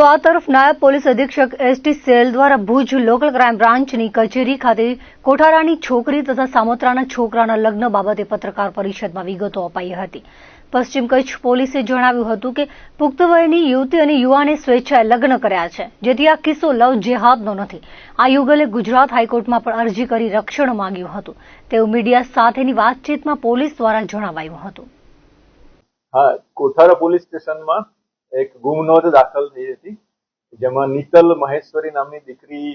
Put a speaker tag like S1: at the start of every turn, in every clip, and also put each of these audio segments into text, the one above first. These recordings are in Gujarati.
S1: તો આ તરફ નાયબ પોલીસ અધિક્ષક એસટી સેલ દ્વારા ભુજ લોકલ ક્રાઇમ બ્રાન્ચની કચેરી ખાતે કોઠારાની છોકરી તથા સામોત્રાના છોકરાના લગ્ન બાબતે પત્રકાર પરિષદમાં વિગતો અપાઈ હતી. પશ્ચિમ કચ્છ પોલીસે જણાવ્યું હતું કે, પુખ્ત વયની યુવતી અને યુવાને સ્વેચ્છાએ લગ્ન કર્યા છે. જેથી આ કિસ્સો લવ જેહાદનો નથી. આ યુગલે ગુજરાત હાઈકોર્ટમાં પણ અરજી કરી રક્ષણ માંગ્યું હતું. તેવું મીડિયા સાથેની વાતચીતમાં પોલીસ દ્વારા જણાવાયું હતું.
S2: હા, કોઠારા પોલીસ સ્ટેશનમાં એક ગુમ નોંધ દાખલ થઈ હતી. જેમાં નીતલ મહેશ્વરી નામની દીકરી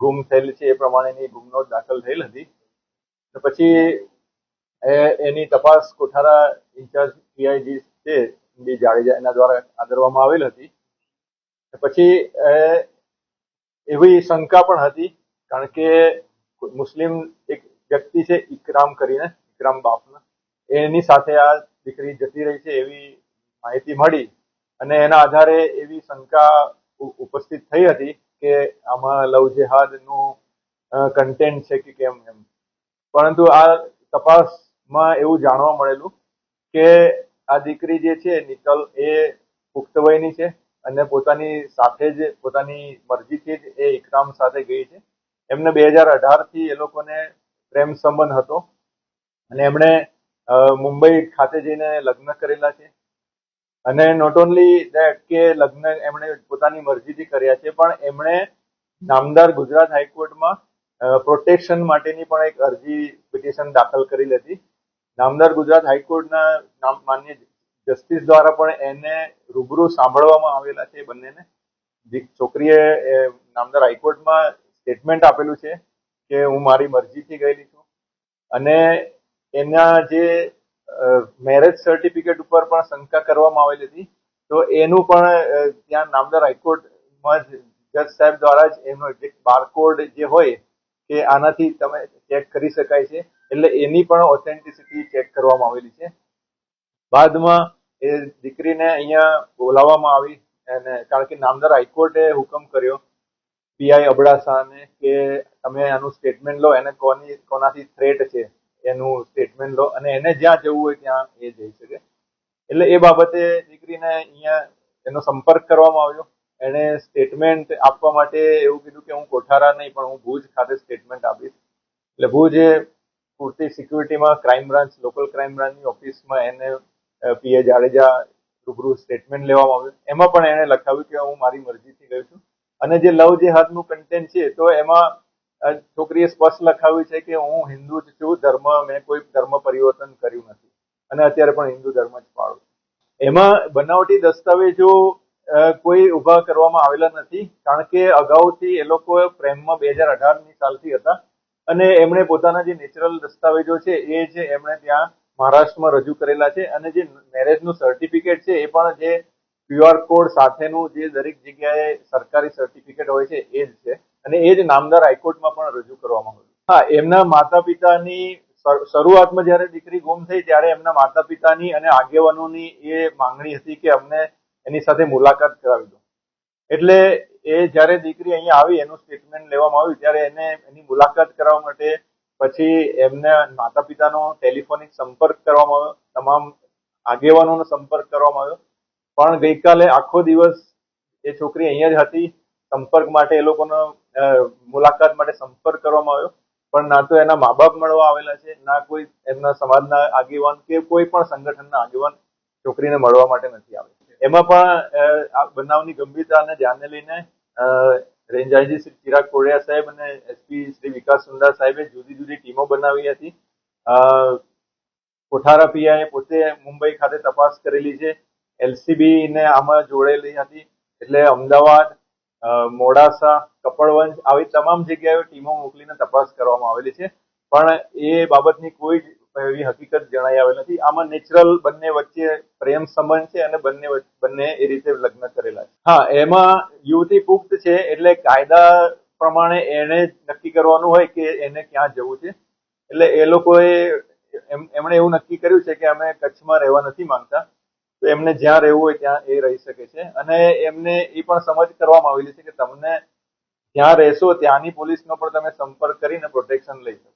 S2: ગુમ થયેલી છે, એ પ્રમાણેની ગુમ નોંધ દાખલ થયેલ હતી. તો પછી એની તપાસ કોઠારા ઇન્ચાર્જ પીઆઈજી છે ડી જાડેજા, એના દ્વારા આદરવામાં આવેલ હતી. પછી એવી શંકા પણ હતી, કારણ કે મુસ્લિમ એક વ્યક્તિ છે, ઇકરામ કરીને, ઇકરામ બાપના. એની સાથે આ દીકરી જતી રહી છે એવી માહિતી મળી. અને એના આધારે એવી શંકા ઉપસ્થિત થઈ હતી કે આમાં લવ જેહાદનું કન્ટેન્ટ છે કે કેમ એમ. પરંતુ આ તપાસમાં એવું જાણવા મળેલું કે આ દીકરી જે છે, નિકલ, એ પુખ્ત વયની છે અને પોતાની સાથે જ, પોતાની મરજીથી જ એ ઇકરામ સાથે ગઈ છે. એમને બે હજાર અઢારથી એ લોકોને પ્રેમ સંબંધ હતો અને એમણે મુંબઈ ખાતે જઈને લગ્ન કરેલા છે. અને નોટ ઓનલી દેટ કે લગ્ન એમણે પોતાની મરજીથી કર્યા છે, પણ એમણે નામદાર ગુજરાત હાઈકોર્ટમાં પ્રોટેક્શન માટેની પણ એક અરજી પિટિશન દાખલ કરી હતી નામદાર ગુજરાત હાઈકોર્ટના માન્ય જસ્ટિસ દ્વારા પણ એને રૂબરૂ સાંભળવામાં આવેલા છે બંનેને. છોકરીએ નામદાર હાઈકોર્ટમાં સ્ટેટમેન્ટ આપેલું છે કે હું મારી મરજીથી ગયેલી છું. અને એના જે મેરેજ સર્ટિફિકેટ ઉપર પણ શંકા કરવામાં આવેલી હતી. તો એનું પણ ત્યાં નામદાર હાઈકોર્ટમાં જ જજ સાહેબ દ્વારા જ એનો જે બારકોડ જે હોય કે આનાથી તમે ચેક કરી શકાય છે. એટલે એની પણ ઓથેન્ટિસિટી ચેક કરવામાં આવેલી છે. બાદમાં એ દીકરીને અહીંયા બોલાવવામાં આવી અને કારણ કે નામદાર હાઈકોર્ટે હુકમ કર્યો. પીઆઈ અબડાસાને કે તમે આનું સ્ટેટમેન્ટ લો, એને કોની, કોનાથી થ્રેટ છે? એનું સ્ટેટમેન્ટ લો. અને એને જ્યાં જવું હોય ત્યાં એ જઈ શકે. એટલે એ બાબતે દીકરીને અહીંયા એનો સંપર્ક કરવામાં આવ્યો. એણે સ્ટેટમેન્ટ આપવા માટે એવું કીધું કે હું કોઠારા નહીં, પણ હું ભુજ ખાતે સ્ટેટમેન્ટ આપીશ. એટલે ભુજ એ પૂરતી સિક્યુરિટીમાં ક્રાઇમ બ્રાન્ચ લોકલ ક્રાઇમ બ્રાન્ચની ઓફિસમાં એને પીએ જાડેજા રૂબરૂ સ્ટેટમેન્ટ લેવામાં આવ્યું. એમાં પણ એણે લખાવ્યું કે હું મારી મરજીથી ગયો છું. અને જે લવ જે હાથનું કન્ટેન્ટ છે, તો એમાં છોકરીએ સ્પષ્ટ લખાવ્યું છે કે હું હિન્દુ જ છું, ધર્મ મેં કોઈ ધર્મ પરિવર્તન કર્યું નથી. અને અત્યારે પણ હિન્દુ ધર્મ જ પાળું એમાં બનાવટી દસ્તાવેજો કોઈ ઊભા કરવામાં આવેલા નથી, કારણ કે અગાઉથી એ લોકો પ્રેમમાં બે હજાર અઢારની સાલથી હતા. અને એમણે પોતાના જે નેચરલ દસ્તાવેજો છે, એ જ એમણે ત્યાં મહારાષ્ટ્રમાં રજૂ કરેલા છે, અને જે મેરેજનું સર્ટિફિકેટ છે, એ પણ જે ક્યુઆર કોડ સાથેનું જે દરેક જગ્યાએ સરકારી સર્ટિફિકેટ હોય છે, એ જ છે. અને એ જ નામદાર હાઈકોર્ટમાં પણ રજૂ કરવામાં આવ્યું. હા, એમના માતા પિતાની શરૂઆતમાં જ્યારે દીકરી ગુમ થઈ, ત્યારે એમના માતા પિતાની અને આગેવાનોની એ માંગણી હતી કે અમને એની સાથે મુલાકાત કરાવી દો. એટલે એ જ્યારે દીકરી અહીંયા આવી, એનું સ્ટેટમેન્ટ લેવામાં આવ્યું, ત્યારે એને એની મુલાકાત કરાવવા માટે પછી એમને માતા પિતાનો ટેલિફોનિક સંપર્ક કરવામાં આવ્યો, તમામ આગેવાનોનો સંપર્ક કરવામાં આવ્યો. પણ ગઈકાલે આખો દિવસ એ છોકરી અહીંયા જ હતી, સંપર્ક માટે એ લોકોનો મુલાકાત માટે સંપર્ક કરવામાં આવ્યો. પણ ના તો એના મા બાપ મળવા આવેલા છે, ના કોઈ એમના સમાજના આગેવાન કે કોઈ પણ સંગઠનના આગેવાન છોકરીને મળવા માટે નથી આવે. એમાં પણ આ બનાવની ગંભીરતાને ધ્યાને લઈને રેન્જ આઈજી શ્રી ચિરાગ કોડિયા સાહેબ અને એસપી શ્રી વિકાસ સુંદર સાહેબે જુદી જુદી ટીમો બનાવી હતી. કોઠારા પીઆઈ પોતે મુંબઈ ખાતે તપાસ કરેલી છે. એલસીબી ને આમાં જોડેલી હતી. એટલે અમદાવાદ મોડાસા, કપડવંજ આવી તમામ જગ્યાએ ટીમો મોકલીને તપાસ કરવામાં આવેલી છે. પણ એ બાબતની કોઈ એવી હકીકત જણાઈ આવેલ નથી. આમાં નેચરલ બંને વચ્ચે પ્રેમ સંબંધ છે અને બંને બંને એ રીતે લગ્ન કરેલા છે. હા, એમાં યુવતી પુખ્ત છે એટલે કાયદા પ્રમાણે એને નક્કી કરવાનું હોય કે એને ક્યાં જવું છે. એટલે એ લોકોએ એમણે એવું નક્કી કર્યું છે કે અમે કચ્છમાં રહેવા નથી માંગતા. તો એમને જ્યાં રહેવું હોય ત્યાં એ રહી શકે છે. અને એમને એ પણ સમજ કરવામાં આવેલી છે કે તમને જ્યાં રહેશો ત્યાંની પોલીસનો પણ તમે સંપર્ક કરીને પ્રોટેક્શન લઈ શકો.